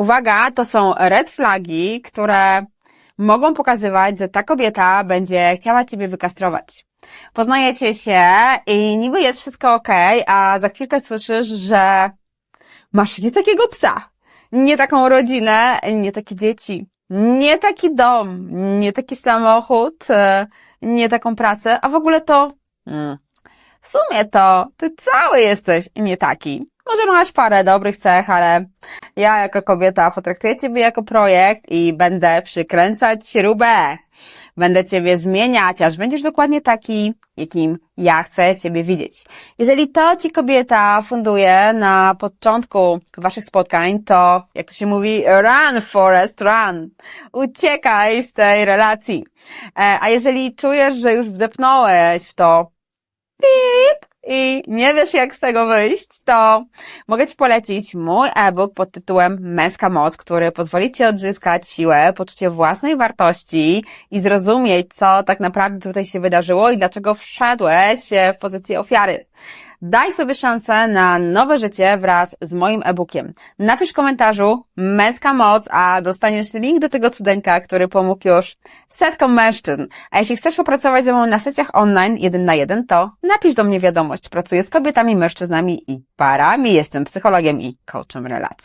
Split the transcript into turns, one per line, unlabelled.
Uwaga, to są red flagi, które mogą pokazywać, że ta kobieta będzie chciała ciebie wykastrować. Poznajecie się i niby jest wszystko ok, a za chwilkę słyszysz, że masz nie takiego psa, nie taką rodzinę, nie takie dzieci, nie taki dom, nie taki samochód, e, nie taką pracę, a w ogóle to mm, w sumie to ty cały jesteś nie taki. Może masz parę dobrych cech, ale ja jako kobieta potraktuję ciebie jako projekt i będę przykręcać śrubę. Będę ciebie zmieniać, aż będziesz dokładnie taki, jakim ja chcę ciebie widzieć. Jeżeli to ci kobieta funduje na początku waszych spotkań, to jak to się mówi, run Forest, run. Uciekaj z tej relacji. E, A jeżeli czujesz, że już wdepnąłeś w to beep. I nie wiesz jak z tego wyjść, to mogę Ci polecić mój e-book pod tytułem Męska Moc, który pozwoli Ci odzyskać siłę, poczucie własnej wartości i zrozumieć, co tak naprawdę tutaj się wydarzyło i dlaczego wszedłeś e, w pozycję ofiary. Daj sobie szansę na nowe życie wraz z moim e-bookiem. Napisz w komentarzu Męska Moc, a dostaniesz link do tego cudeńka, który pomógł już setkom mężczyzn. A jeśli chcesz popracować ze mną na sesjach online jeden na jeden, to napisz do mnie Pracuję z kobietami, mężczyznami i parami. Jestem psychologiem i coachem relacji.